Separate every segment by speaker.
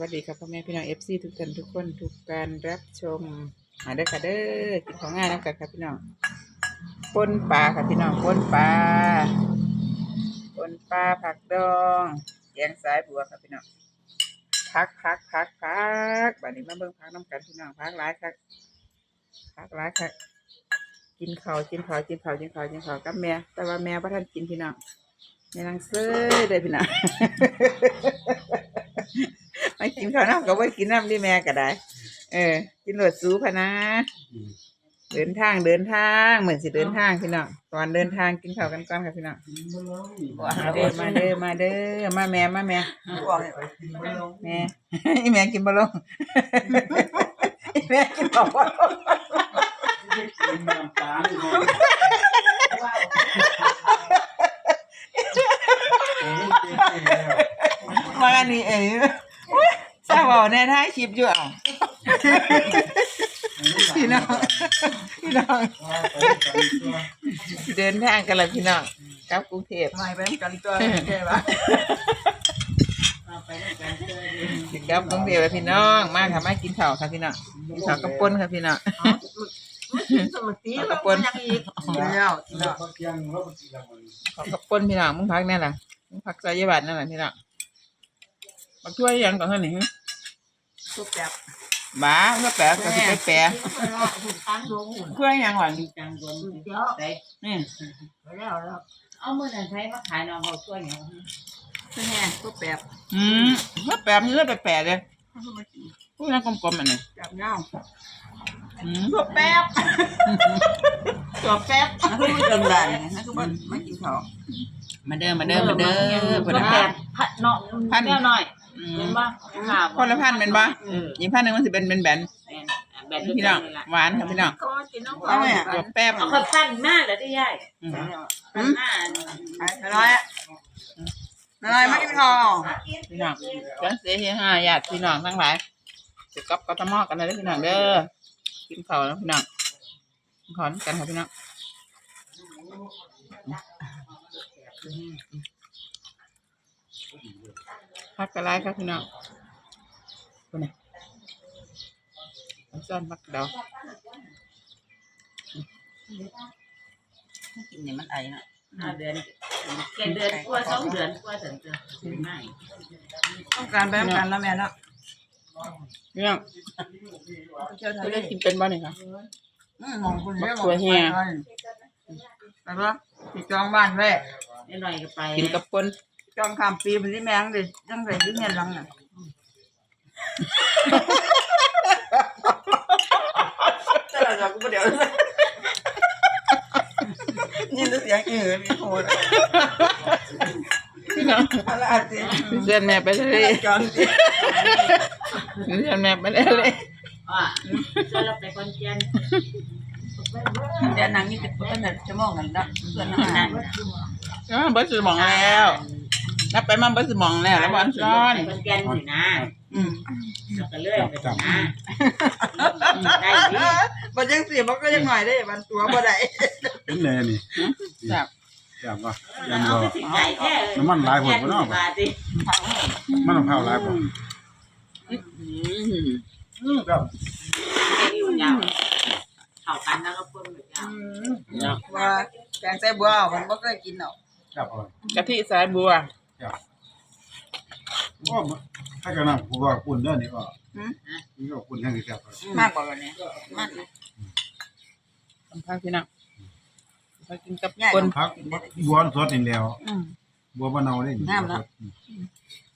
Speaker 1: วัสดีครับพ่อแม่พี่น้องเอฟซีทุกท่านทุกคนทุกการรับชมมาเด้อค่ะเด้อกินของง่ายนะครับครับพี่น้องปนปลาค่ะพี่น้องปนปลาปนปลาผักดองแกงสายบัวครับพี่น้องพักพักพักพักบัดนี้มาเบิ่งพักน้ำกันพี่น้องพักหลายครับพักหลายครับกินข้าวกินข้าวกินข้าวกินข้าวกินข้าวกับแม่แต่ว่าแม่บ่ทันกินพี่น้องแม่นางเซ้ยเลยพี่น้อง ไม่กินข้าวน้ำก็ไม่กินน้ำที่แม่ก็ได้ เออ กินหลดซูพะนะ เดินทางเดินทางเหมือนสิเดินทางพี่น้องก่อนเดินทางกินข้าวกันก่อนค่ะพี่น้องมาเด้อมาเด้อมาเด้อมาแม่มาแม่แม่อีแม่กินบะลงอีแม่กินบะลงมาอันนี้เอ๋ ทราบว่าในท้ายคลิปอยู่อะพี่น้องพี่น้องเดินทางกันแล้วพี่น้องกลับกรุงเทพ
Speaker 2: ไม่ไปน้ำกันตัวใช่ปะ
Speaker 1: สิกลับกรุงเทพแล้วพี่น้องมาค่ะมากินข้าวค่ะพี่น้องกินข้าวกับป่นค่ะพี่น้อง
Speaker 2: สมัติ
Speaker 1: กระปน
Speaker 2: ยังอีกแล้วแล้ว
Speaker 1: ข้าวกับป่นพี่น้องมึงพักแน่ล่ะมึงพักใจยบัตนั่นแหละพี่น้อง มาช่วยยังก่อนเท่านี้
Speaker 2: ทุกแบบ
Speaker 1: บ้าเพื่อแปะก็สิไปแปะ
Speaker 2: ตั้งดวงหุ่น
Speaker 1: เพื่อยังหวัง
Speaker 3: จังบน
Speaker 2: เดี๋ยว
Speaker 3: ได้
Speaker 1: นี่
Speaker 2: แล้วแล้ว
Speaker 3: เอามือนั่นใช้มาขายน้องเขาช่วยเนี่ย
Speaker 2: เป็นไงทุกแบบ
Speaker 1: อืมเพื่อแปะมันเลือดแปะๆเลยพูดนั่งกลมๆอันนี้
Speaker 2: แบบเงา
Speaker 1: อืม
Speaker 2: ตัวแป๊บตัวแป๊บนั่นคือเดินได้นั่นคือมันไม่กินข้าว
Speaker 1: มาเด้อมาเด้อมาเด้อเพิ่น
Speaker 3: แบ
Speaker 1: น่ะ
Speaker 3: บพัดเนาะพัดหน่อย
Speaker 1: อื
Speaker 3: เห็
Speaker 1: ม
Speaker 3: นป่ะข่าว
Speaker 1: คนละพันเป็นบ่อีกพันหนึงมันสิเป็นเป็นแบน
Speaker 3: แบบ
Speaker 1: ๆพี่น้องหวานค่ะพี่น้อง
Speaker 2: ก็กินน้ำข้าวเนี่ย
Speaker 1: ตัวแป๊บ
Speaker 3: เอาคนสั้นมากเลยที่ย่าย
Speaker 1: อืม
Speaker 3: สั้นมาก
Speaker 2: อะไรอะอะไรไม่กินข้าว
Speaker 1: พี่น้องจังเสียเฮียห้าญาติพี่น้องทั้งหลายสิกลับกทมกันเลยเด้อพี่น้องเด้อกินข้าวแล้วพี่น้องกินข้าวนำกันค่ะพี่น้อง พักกระไรครับพี่น้องคนไหนะซ่อนมักเดา
Speaker 2: กินเนี่ยมันไอนะ
Speaker 3: ห้าเดือนแค่เดือนกว่าสองเดือนกว่าถึงจะง่าย
Speaker 2: ต้องการไปต้องการแล้วแม่เนาะ
Speaker 1: พี่น้อง
Speaker 2: เจ้าทะ
Speaker 1: เขา
Speaker 2: เล
Speaker 1: จะกินเป็นบ้านี่ค่ะ
Speaker 2: มองคุณเนี่ยมองแล้วก็ติดจองบ้านไว้
Speaker 3: นิดหน่อยก็ไป
Speaker 1: กินกับปน
Speaker 2: จองข้ามปีมันที่แมงเลยยังใส่ที่เงินลังน่ะแต่เราจะกูเดี๋ยวยินเสียงอื่นมีโหด
Speaker 1: พี่น้อง
Speaker 2: อะไรอะสิ
Speaker 1: เพื่อนแม่ไปทะเล
Speaker 2: จองสิ
Speaker 1: เพื่อนแม่ไปทะเล
Speaker 3: อะช่วยเราไปคนเจียน
Speaker 2: เดี๋ยวนั่งนี่จะเป็นแบบจะมองกันนะเพื่อน
Speaker 3: นั่
Speaker 2: นั่
Speaker 3: น
Speaker 2: ง
Speaker 1: อ่าเบิร์สมองแล้ว นับไปมาเบิร์สมองแล้วแล้วบอลซ้อน
Speaker 3: คนเจียนอยู่นะ
Speaker 2: อืม
Speaker 3: แล้วก็เลื่อยไปนะได้ดิ
Speaker 2: บันยังสีมันก็ยังหน่อยได้บันตัวบ่ได้
Speaker 4: เป็นไงนี่
Speaker 1: จับ
Speaker 4: อยากว่ายั
Speaker 3: เอา
Speaker 4: ง
Speaker 3: ไป
Speaker 4: บ่
Speaker 3: สิไก่แค่
Speaker 4: น้ำมันหลายผลบ่เนาะ
Speaker 3: บาทดิ
Speaker 4: มันต้องเข้าหลายผล
Speaker 1: อืม
Speaker 4: ครับ
Speaker 3: ยาวเข้ากันแล้วก็พ่นยาว
Speaker 1: เนาะ
Speaker 2: ว่าแกงไส้บัวมันบ่เคยกินหรอก
Speaker 4: ครับผม
Speaker 1: กะทิสายบัว
Speaker 4: ว่าถ้ากันนะผมว่าปุ่นเด้อนี่ก็นี่ก็ปุ่นแห้งครับ
Speaker 2: มากกว่านี้มาก
Speaker 1: ทำข้าวพี่น้องไปกินกับ
Speaker 2: ใหญ่
Speaker 1: ปน
Speaker 4: พักบัวสดนี่แล้ว
Speaker 2: อืม
Speaker 4: บัวมะนาวนี่
Speaker 2: งามเนาะ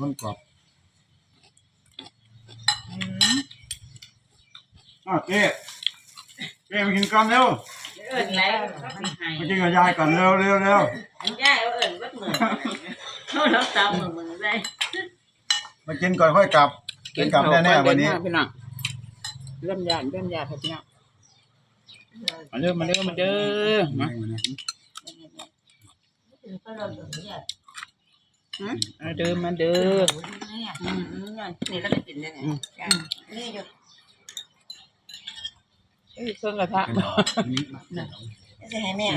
Speaker 4: มันกรอบอ้าวเจ๊เจ๊มากินกันเร็ว
Speaker 3: เอิญไรก็สิให้
Speaker 4: มากินกับยายกันเร็วเร็วเร็ว
Speaker 3: อันย่าเอาเอิญวัดเหมือน เขาเราตามเหมือนเหมือนได้
Speaker 4: มากินก่อนค่อยกลับกินกลับแน่ๆวันนี้
Speaker 1: เดิทางพี่น้องเริ่มยานเริ่มยานครับพี่น้องมาเด้อมาเด้อมาเด้อมามาเด้อมาเด้อ
Speaker 2: อืมนี่ก็ได้กินได้ไงนี่อยู่
Speaker 1: เอ้ยเครื่องกระทะ
Speaker 2: จะให้แม่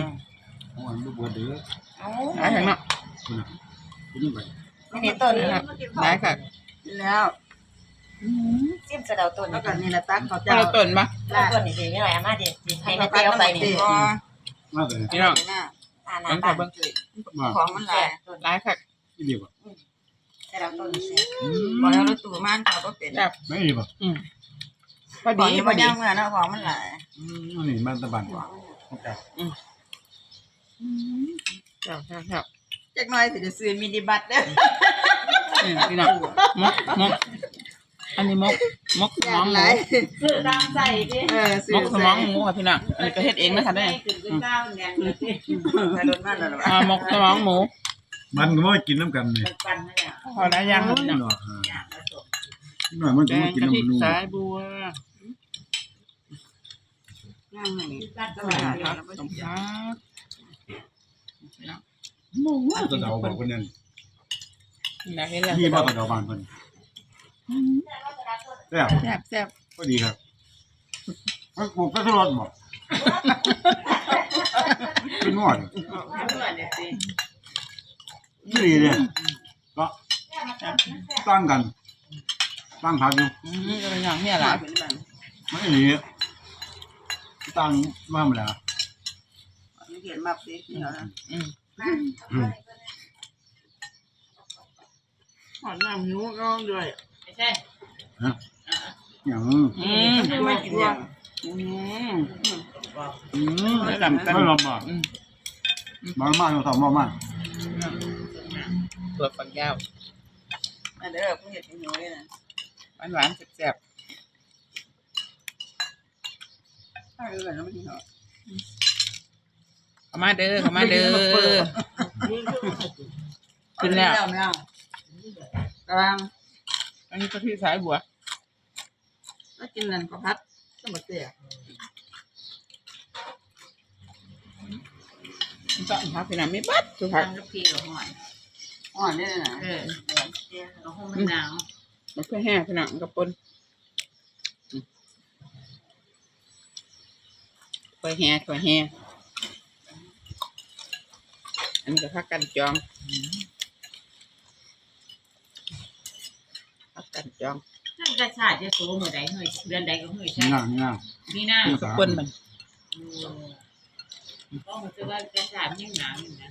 Speaker 4: โอ้ยลูกบัวเด้อ
Speaker 2: เอา
Speaker 1: หายทางเนาะ
Speaker 4: คุณน่ะ กินไป
Speaker 2: ไม่มีต้น
Speaker 1: นะครับได้ค่ะ
Speaker 2: แล้ว
Speaker 5: ซิมสะเดาต้น
Speaker 2: แล้วก็นี่ละตักเขา
Speaker 1: ป
Speaker 2: เจ้า
Speaker 1: ลาต้นปะ
Speaker 5: สะเดาต้นนี่สิไม่ไหวอามาดิสิให้แม่เตี้ยวไปนี่
Speaker 2: พอ
Speaker 4: มาแต่
Speaker 1: พี่น้อง
Speaker 5: อ่า
Speaker 1: เบิ่ง
Speaker 5: น้ำ
Speaker 1: ค่ะ
Speaker 5: บ้าน
Speaker 1: เบิ่ง
Speaker 4: มา
Speaker 2: ของมันหลาย
Speaker 5: ต้น
Speaker 1: ร้ายค่ะ
Speaker 4: ที่ดีป่ะ
Speaker 5: สะเดาต้นสิ
Speaker 2: บอกแล้วรถตู้มันเขาก็เป็น
Speaker 1: แบบ
Speaker 4: ไม่ดีป่ะ
Speaker 1: อืมพอ
Speaker 2: ดี
Speaker 1: ดีพ
Speaker 2: พ
Speaker 1: อ
Speaker 2: อ
Speaker 1: ดี
Speaker 2: ดีเมื่อนะของมันหลาย
Speaker 4: อืมอันนี้มันตะบันกว่าครับ
Speaker 1: ครับครับครับ
Speaker 2: จักหน่อยสิจะซื้อมินิบัสเด้อ
Speaker 1: นี่พี่น้องมกมกอันนี้มกมกสมองหมู
Speaker 3: ซื้อตามใส่ดิ
Speaker 2: เออซื้
Speaker 1: ม
Speaker 2: อก
Speaker 1: สมองหมูค่ะพี่น้องอันนี้ก็เฮ็ดเองนะคะเด้อ
Speaker 3: ขึ้นขึ้นเก้าเงินเลยสิ
Speaker 2: ใส่รถมันแล้ว
Speaker 1: อ่ามกสมองหมู
Speaker 4: มันก็ไม่กินน้ำกันเลย
Speaker 3: ปันนั่นแหละ
Speaker 1: พอแล้วยังค่ะพี่น้อง
Speaker 4: หรอกอ่า
Speaker 3: อย่างผสม
Speaker 4: หน่อยมัน
Speaker 1: แก
Speaker 4: จะไม่
Speaker 1: ง
Speaker 4: กิน
Speaker 1: กะทิ
Speaker 4: น้ำมัน
Speaker 1: สายบัว
Speaker 2: ย่างให้
Speaker 3: ตัด
Speaker 1: ส
Speaker 3: สมัย
Speaker 1: วัสดี
Speaker 3: เดี
Speaker 1: ค
Speaker 3: ย
Speaker 1: รั
Speaker 3: ว
Speaker 1: บสมพัก
Speaker 4: ตะเดาบอกคนนั้น
Speaker 1: อยากเห็นแล้ว
Speaker 4: นี่มาตะเดาบานคนแซ่บ
Speaker 1: แซ่บแซ่บ
Speaker 4: ก็ดีครับมันปลูกกระสุนบอกเป็นนวด
Speaker 3: เมื่อเนี่ยสิ
Speaker 4: นี่ดีเนี่ยก็ตั้งกันตั้งพักอยู่
Speaker 1: อืมก็เป็นอย่างนี้แหละ
Speaker 4: ไม่ดีตั้งว่ามาแล้ว
Speaker 2: มีเขียนมาสิเดี๋ยวนะ
Speaker 1: อืม
Speaker 2: หอมน้ำหิวก็ด้วย
Speaker 3: ไม่ใช่
Speaker 4: อย่าง
Speaker 1: อืม
Speaker 2: ไม่กินยัง
Speaker 1: อืม
Speaker 4: อืม
Speaker 1: ไม่ลำกัน
Speaker 4: ไม่ลำบาก
Speaker 1: อืม
Speaker 4: มากมากเราทำมากมาก
Speaker 1: ตัวฝักยาว
Speaker 2: มาเด้อผู้เห็ดหิวเลยนะ
Speaker 1: หวานหวานๆแซ่บ
Speaker 2: ถ้าเออแล้วไม่กินหรอก
Speaker 1: ๆ เข้ามาเด้อเข้ามาเด้อขึ้นแล้ว
Speaker 2: ไม่เอากำลัง
Speaker 1: อันนี้กะทิสายบัว
Speaker 2: ก็กินนั่นก็พัดก็มาเสีย
Speaker 1: มันก็พักพี่น้ำไม่บัดทุกพัก
Speaker 3: ทำกับพี่กับหอย
Speaker 2: อ่อนนี่นะ
Speaker 3: เออเราคงมันหนาว
Speaker 1: มันก็แห้งพี่น้ำมันก็ปนอืมค่อยแห้งค่อยแห้ง อันนี้ก็พักกันจองพักกันจอง
Speaker 3: นั่นกระชาติจะโตเมื่อใดเฮ้ยเดือนใดก็เฮ้ยใช่
Speaker 4: ง่ายง่าย
Speaker 3: นี่นะ
Speaker 1: ก็ปนมัน
Speaker 3: ต้องมาซื้อว่ากระชาติยิ่งหนาวอยู่นะ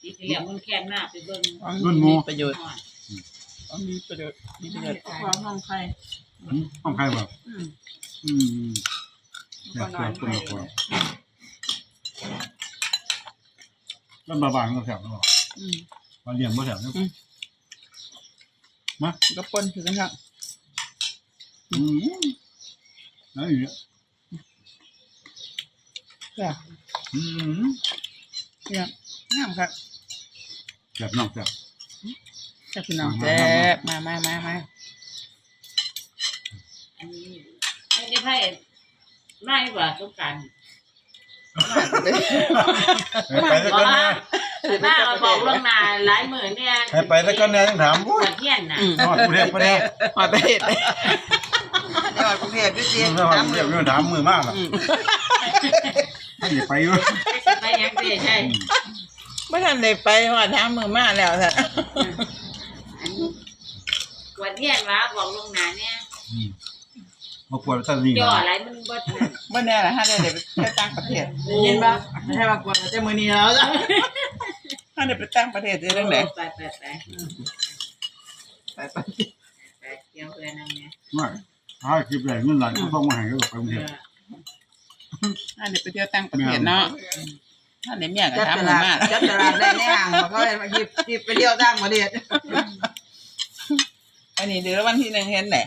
Speaker 3: ที่เหลี่ยมมันแค่หน้าไปเบิ่ง
Speaker 1: ของมีประโยชน์ของมีประโยชน์มีประโยชน์
Speaker 2: ความห้องใคร
Speaker 4: ห้องใครแบบ
Speaker 2: อืม
Speaker 4: อืมแซ่บแซ่บคนละคน แล้วบาบางก็แซ่บแล้วบอก
Speaker 1: อืม
Speaker 4: มาเลี้ยงบ่แซ่บเนี่ย
Speaker 1: ก็ปนคือกันครับ
Speaker 4: อืมนั่นอยู่เนี่ย
Speaker 1: แซ่บ
Speaker 4: อืม
Speaker 1: เนี่ยงามครับ
Speaker 4: แซ่บน้องแซ่บ
Speaker 1: แซ่บพี่น้องแซ่บมามามามา
Speaker 3: อันนี้อันนี้ไพ่ไม่กว่าต้องการ
Speaker 4: ไปแล้วกันนะ
Speaker 3: หน้าเอาบอกล่วงหน้าหลายหมื่นเนี่ย
Speaker 4: ให้ไปแล้วกันนะต้องถาม
Speaker 3: ป
Speaker 4: อุ้
Speaker 3: วยดเทียนน่ะ
Speaker 1: อืม
Speaker 4: นอดกูเรียกไปแล้ว
Speaker 1: หอดประเทศ
Speaker 2: เดี๋ยวกรุงเทพพี่เจี๊ยบ
Speaker 4: นอด
Speaker 2: น้ำ
Speaker 4: กู
Speaker 2: เห
Speaker 4: เรี
Speaker 2: ลื
Speaker 4: ย
Speaker 2: อกง
Speaker 4: ไม่ถามมือมากอะ
Speaker 1: อืม
Speaker 4: ให้อย่าไปอยู่
Speaker 3: ไปยังเด้ใช่
Speaker 1: ไม่ทันได้ไปหอดทางมือมาแล้วท่าน
Speaker 3: ปวดเทียนวะบอกล่วงหน้าเนี่ย
Speaker 4: มาปวดตันนี่
Speaker 3: จ่ออะไรมันบ่นั่น
Speaker 1: เมื่อนี้แหละฮะได้ไปเที่ยวต่างประเทศ
Speaker 2: เย็นปะไม่ใช่มากวนแต่มือนี้แล้วจ้ะ
Speaker 1: ฮะได้ไปต่างประเทศจะเรื่องไหน
Speaker 3: ไปไปไป
Speaker 1: ไปไป
Speaker 3: ไปเกี่ยวเพื่อนนั่นเนี่ย
Speaker 4: ไม่ถ้าคลิปใหญ่เงินหลานก็ต้องมาให้ก็ไปกรุงเทพ
Speaker 1: ฮะได้ไปเที่ยวต่างประเทศเนาะฮะได้เมียกับ
Speaker 2: จัด
Speaker 1: ทาง
Speaker 2: ต
Speaker 1: มือ
Speaker 2: ลาด
Speaker 1: มา
Speaker 2: จัดตลาดได้ในอ่างเขาเลยมาหยิบหยิบไปเลี้ยวตั้งมาเด็ด
Speaker 1: อันนี้เดี๋ยววันที่หนึ่งเห็นไหน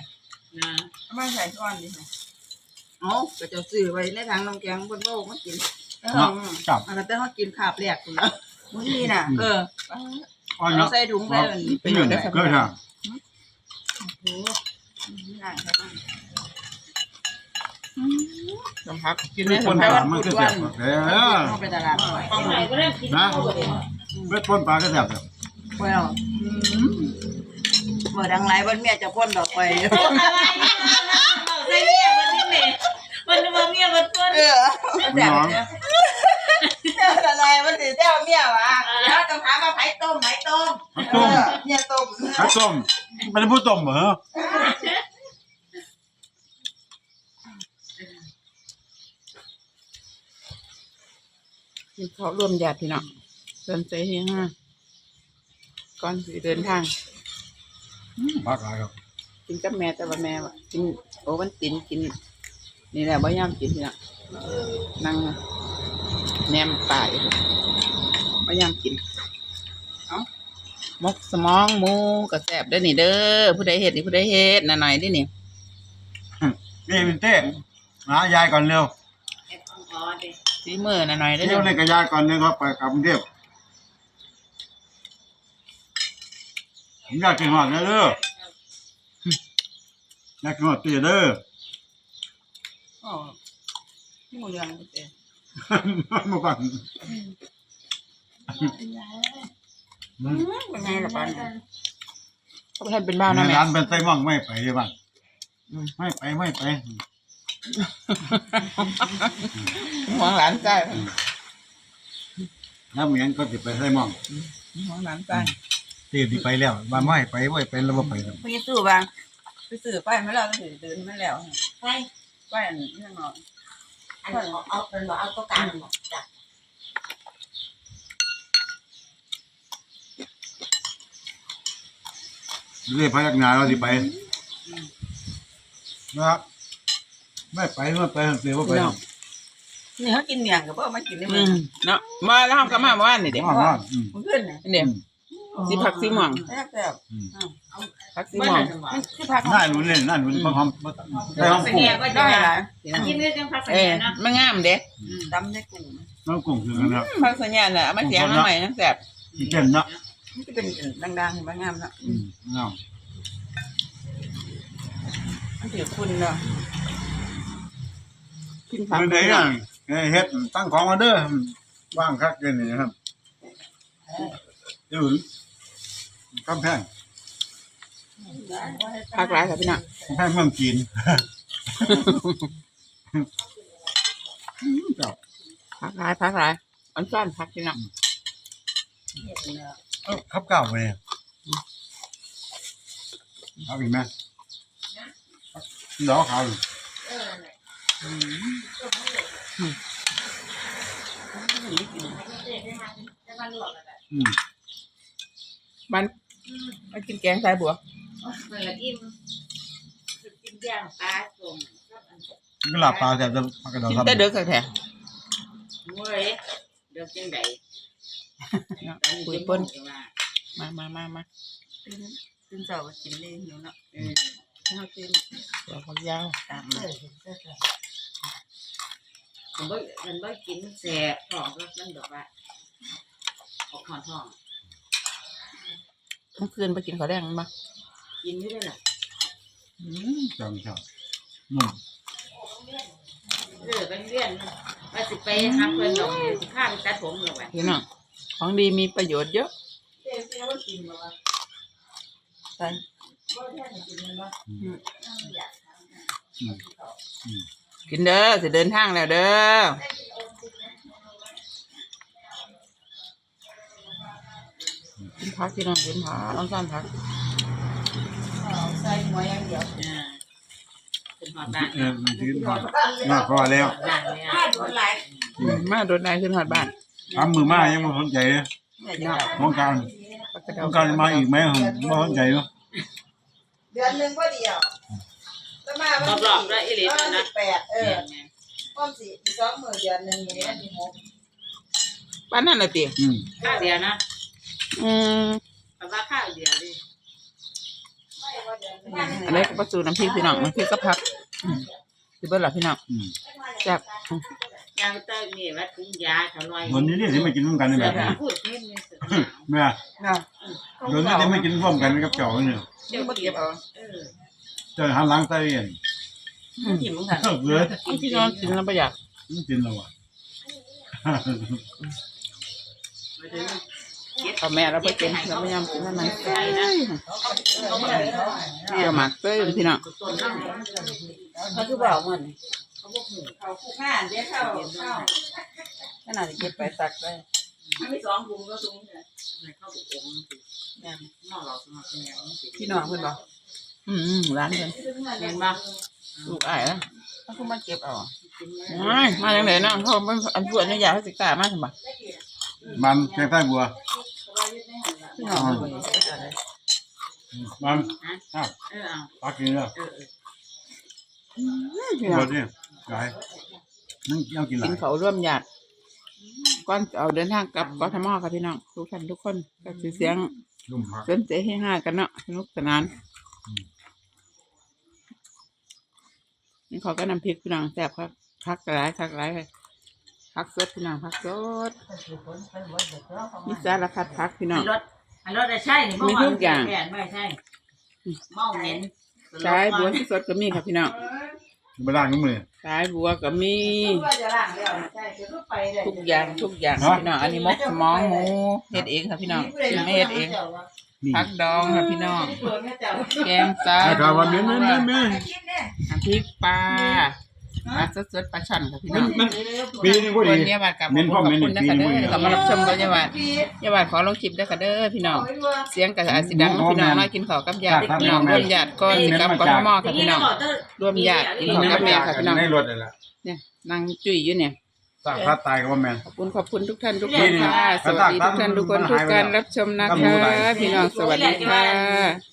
Speaker 3: นะ
Speaker 2: ไม่ใส่ก้อนดิเอ้าก็จะซื้อไว้ในทางน้ำแกงบนโลกมากิน
Speaker 4: จับ
Speaker 2: มันก็ต้องกินขาบแรกคุณแล้วมื้อนี้น่ะ เออ
Speaker 4: อ้อย
Speaker 2: เอา
Speaker 4: เนาะ
Speaker 2: ใส่ถุงไปเลย
Speaker 1: ประโยชน์ได้ครับ
Speaker 4: ก็ใช่
Speaker 1: สมพักกิน
Speaker 4: ไม่
Speaker 1: ได้
Speaker 4: ค
Speaker 1: ส
Speaker 4: น
Speaker 1: มพัก
Speaker 4: ถามมันก็แซ่บเออ
Speaker 2: เข้าไปตลาดหน่อย
Speaker 3: ข้างในก็ได้กินข้าวเลย
Speaker 4: ไม่ปนปลาก็แซ่บแบบ
Speaker 2: ไป เอาเมื่อดังไรวันเมียจะพ่นดอกไป
Speaker 3: อะไรเอาใส่เมียมันนี่เลยมันมาเมียมันต้น
Speaker 2: เออแต่เนี่ยอะไรมันถือแต้วเมียวะแล้วต้องถามว่าไผ่ต้มไผ่ต้มเมียต้ม
Speaker 4: ข้าวต้ม
Speaker 3: ไอ้
Speaker 4: เป็นผู้ต้มเหรอ
Speaker 1: กินข้าวร่วมญาติพี่น้องเดินใจเฮียห้าก่อนสิเดินทาง
Speaker 4: พักอะไรครับ
Speaker 1: กินกับแม่แต่ว่าแม่ว่ากินโอวันตินกิน นี่แหละบ่ยามกินพี่น้องนั่งแนมป่ายบ่ยามกินเอ้ามกสมองหมูกระแสบได้อนี่เด้อผู้ใดเฮ็ดนี่ผู้ใดเฮ็ดน่ะหน่อยดินี่
Speaker 4: นี่เป็นเต้หายายก่อนเร็ว
Speaker 3: เอ็ดของอ๋อดิ
Speaker 1: สีมือน่ะหน่อยเด้อ
Speaker 4: เที่ยวใน
Speaker 1: นี่
Speaker 4: กระยายก่อนนะครับไปกรุงเทพผม อยากกินหอดเด้ออยากกินหอดตีเด้อ
Speaker 1: อ๋อหมูยังเด้อ
Speaker 4: มาก่อน
Speaker 1: เป็นไงล่ะบ้านเขาไปให้เป็นบ้าน
Speaker 4: ใน
Speaker 1: นะแม่
Speaker 4: ร้านเป็นไส้ม่องไม่ไปบ้าน
Speaker 1: อืม
Speaker 4: ไม่ไปไม่ไป
Speaker 1: ห่วงหลานใจ
Speaker 4: แล้วเหมือนก็จะไปไส้ม่อง
Speaker 1: ห่วงหลานใจ
Speaker 4: ตีดีไปแล้วว่าไม่ไปไม่ไปแล้วบ่ไปครับ
Speaker 1: ไปซื้อบางไปซื้อไปไม่แล้วก็ถือเดินไม่แล้ว
Speaker 5: ไป
Speaker 1: ไปอันนี้ยังนอน
Speaker 5: อันเอาเอาเป็นบ่เอาตัวกลางบ่จ้ะ
Speaker 4: เรียกพยักงานเราสิไปนะครับไม่ไปไม่ไปเสียว่าไป
Speaker 2: นี่เขากินเมี่ยงกับพ่อมากินได้ไหม
Speaker 1: อืมเนาะมาแล้วเขาก็มาเมื่อวานนี่เด็ก
Speaker 4: ว่างว่างอืม
Speaker 2: มันขึ้นเนี่ย
Speaker 1: เด็ก สิผักสีม่วง
Speaker 2: แซ่บแซ่บ
Speaker 4: อืม
Speaker 1: ผักสี
Speaker 2: ไม่
Speaker 1: ม่วง
Speaker 2: ได้จังหวะคือผัก
Speaker 4: น่าหนุนเล่นน่าหนุนเพราะหอมได้หอม
Speaker 3: เส
Speaker 4: กุ้ง
Speaker 3: นียก็จะ
Speaker 2: ได้หลาย
Speaker 3: อันที่นี่จังพักเส
Speaker 1: เอ้
Speaker 3: นียเนาะ
Speaker 1: ไม่งามเด็ก
Speaker 2: ตำได้กุ้ง
Speaker 4: น้ำกุ้งคือกันครับ
Speaker 1: ผักสัญญาณน่ะเอามาเสียงมาใหม่นะแซ่บ
Speaker 4: อีเก่นเนาะ
Speaker 2: มันจะเป็นดังๆเห็นไหมงามเนาะ
Speaker 4: อืมเนาะ
Speaker 2: มันถือคุณเนาะ
Speaker 1: กินผัก
Speaker 4: เป็นไงอะเฮ็ดตั้งของออเดอร์ว่างคักเกินนี่ครับเดี๋ยว กำแพง
Speaker 1: ผักหลายค่ะพี่น้อง
Speaker 4: กำแพงเมืองจีนเจ้า
Speaker 1: ผักหลายผักหลายอันซ่อนผักพี่น้อง
Speaker 4: เอ้าครับเก่าไปเนี่ยเอาอีกไหมเดี๋ยวเอาขาวอยู่อืม
Speaker 1: มัน มากินแกงใส่บัว
Speaker 3: เมื่อละอิ่มกินย่างปลาส้ม
Speaker 4: ก็หลับตาแต่จะพักกระโดด
Speaker 1: กิน
Speaker 4: ครับ
Speaker 1: แต่เด็กแท้
Speaker 3: เมื่อยเดี๋ยวจังได
Speaker 1: ๆเนาะคุยเปิ้นมามามามา
Speaker 2: ขึ้นเสาร์กินเลยหิวเนาะ
Speaker 3: เออ
Speaker 2: ข้าวกิน
Speaker 1: ตัวผักยาว
Speaker 2: ตาม
Speaker 3: ผมบ่มันบ่กินแสบท้องก็มันแบบว่าออกหอนท้อง
Speaker 1: เมื่อคืนไปกินข้าวแดงมั้ยมา
Speaker 3: กินไม่ได้หรอก
Speaker 4: จังครับนุ่ม
Speaker 3: เออไปเรียนว่าสิไปหาเพิ่นดอกสิพาไปตัดผมเลยว่ะ
Speaker 1: พี่น้องของดีมีประโยชน์เยอะ
Speaker 2: ใส่
Speaker 1: กินเด้อจะเดินทางแล้วเด้อ กินผักพี่น้องกินผักน้องซ่อนผัก
Speaker 2: ใส่หัวอย่างเดียว
Speaker 3: อ่าเป็นหอดบ้าน
Speaker 4: เออมันยืนก่อนมาพอแล้ว
Speaker 3: บ้านเนี่ย
Speaker 2: ข้าวโดนหลาย
Speaker 1: มาโดนนายขึ้นหอดบ้าน
Speaker 4: ทำมือมายังไม่สนใจเลย
Speaker 2: เนี่ยจะเอา
Speaker 4: มองการ
Speaker 1: ปลากระ
Speaker 4: ม
Speaker 1: เดา
Speaker 4: องการมาอีกไหมผมไม่สนใจเนาะ
Speaker 6: เดือนหนึ่งก็เดียวแล้วมาร
Speaker 3: อบๆแล้วอีหลี
Speaker 6: วั
Speaker 3: นั่
Speaker 6: น
Speaker 3: นนะ
Speaker 6: ที่แปดเออความสี่อีกสองหมื่นเดือนหนึ่งอย่างนี้วันที่หก
Speaker 1: บ้านนั่นน่ะติ
Speaker 4: อืม
Speaker 3: ข้าวเดียวนะ
Speaker 1: อืม
Speaker 3: แต่ว่าข้าวเดียวดิ
Speaker 6: ไม่ว่าเดือนหนึ่ง
Speaker 1: อันนี้ก็ประสูน้ำพริกพี่น้องน้ำพริกก็พักอืมสิเบิ้ลหรอพี่น้อง
Speaker 4: อืม
Speaker 1: จับอืม
Speaker 3: ยางเต้มีว่าถุงยาถลอย
Speaker 4: วันนี้เนี่ยที่ไม่กินร่วมกันนี่
Speaker 3: เสื
Speaker 4: แบ
Speaker 3: อบ
Speaker 4: นี้
Speaker 3: พูดนิดนึงเสือ
Speaker 4: แม่
Speaker 2: เนาะ
Speaker 4: เดี๋ยวนี้ที่ไม่กินร่วมกันกับเจ้าเนี่ย
Speaker 3: เดี๋ยว
Speaker 2: เก็บเอา
Speaker 3: เออ
Speaker 4: เจะหันหลังใส่เอง
Speaker 2: หิวค่ะ
Speaker 4: เบื่อ
Speaker 1: พี่น้องกินแล้วประหยัด
Speaker 4: มันกินแล้วอะ
Speaker 1: พ่อแม่เราไปกินเราไม่ยอมกินนั่นนั่นเอ้ยเดี๋ยวหมักเต้ยพี่น้อง
Speaker 3: ต้นนั่ง
Speaker 2: เขาคือบอกมัน
Speaker 6: เขาคู่ข้าเดี๋ยวเข้าเข้า
Speaker 2: ขนาดเก็บไปตักได้
Speaker 3: มันมีสองบุ้งก็ตรงนี้เลยไม่เข้าบุ้งสิแม่นอกเราสมัครเนี่ยมันสิ
Speaker 1: พี่น้องเพิ่นบอกอืมร้านเพิ่น
Speaker 3: เห็นป่ะ
Speaker 1: ลูกอ้ายนะถ้าคุณมาเก็บเอาไม่มาจังไหนเนาะเขาเป็นอันพูดอันนี้อยากให้สิกล้ามาทำไม
Speaker 4: มันแกงใต้บัว
Speaker 1: องเพิ่นอ
Speaker 4: มัน
Speaker 3: เออเอา
Speaker 4: ปากินแล้ว
Speaker 3: เออเออ
Speaker 1: พี่น้อง
Speaker 4: เนี่ยไก่นั่งเอากินหลา
Speaker 1: กินเขาวร่วมญาติก่อนเอาเดินทางกลับกทมค่ะพี่น้องทุกท่านทุกคนก็คือเสียง
Speaker 4: ลุ่มผัก
Speaker 1: สนใจให้ห้ากันเนาะสนุกสนานนี่เขาก็นำพริกพี่น้องแซ่บครับพักหลายพักหลายเลยพักสดพี่น้องพักสดมีสารพัดพักพี่น้อง
Speaker 3: รถ อันรถได้ใช่นี่เมื่อวานแก่ไม่ใช่เมาเหม็น
Speaker 1: สายบัวที่สดก็มีค่ะพี่น้อง
Speaker 4: ไปล้างน้ำมือ
Speaker 1: สายบัวก็มี
Speaker 6: ว่าจะล้างแล้วใช่จะไปเลย
Speaker 1: ทุกอย่างทุกอย่างพี่น้องอันนี้มกสมองหมูเฮ็ดเองค่ะพี่น้องซื้อไม่เฮ็ดเอง
Speaker 4: นี่
Speaker 1: พักดองค่ะพี่น้อง แกงสา
Speaker 4: ไอ้
Speaker 1: ย
Speaker 4: กาว่าเมียนเมียนเมียนเมียน
Speaker 1: น้ำพริกปลา ปลาสดๆปลาช่อนค่ะพี่
Speaker 4: มั
Speaker 1: น้
Speaker 4: น
Speaker 1: อง
Speaker 4: มันปีนี้ก็
Speaker 1: วั
Speaker 4: ดี
Speaker 1: นนี้บาดกับ
Speaker 4: เน้นพ่อ
Speaker 1: ขอบ
Speaker 4: เน้น
Speaker 1: คุณนะ
Speaker 4: ปี
Speaker 1: คะ
Speaker 4: นี้
Speaker 1: เด้
Speaker 4: บ่ดี
Speaker 1: อกับมารับชมกันยาบาดยาบาดขอลงคลิปด้วยค่ะเด้อพี่น้อง เสียงกับอาจสิดังพี่น้องมากินข้าวกับญาติพี่น้องร่วมญาติก่อนสิกลับกทมค่ะพี่น้องร่วมญาติกินข้าวกับแม่ค่ะพี่น้อง
Speaker 4: ในรถนี่แหละ
Speaker 1: เนี่ยนั่งจุ้ยอยู่เนี่ย
Speaker 4: สร้างพระตายก็ว่าแม่น
Speaker 1: ขอบคุณขอบคุณทุกท่านทุกคนค่ะ สวัสดีทุกท่านทุกคนทุกการรับชมนะคะ พี่น้องสวัสดีค่ะ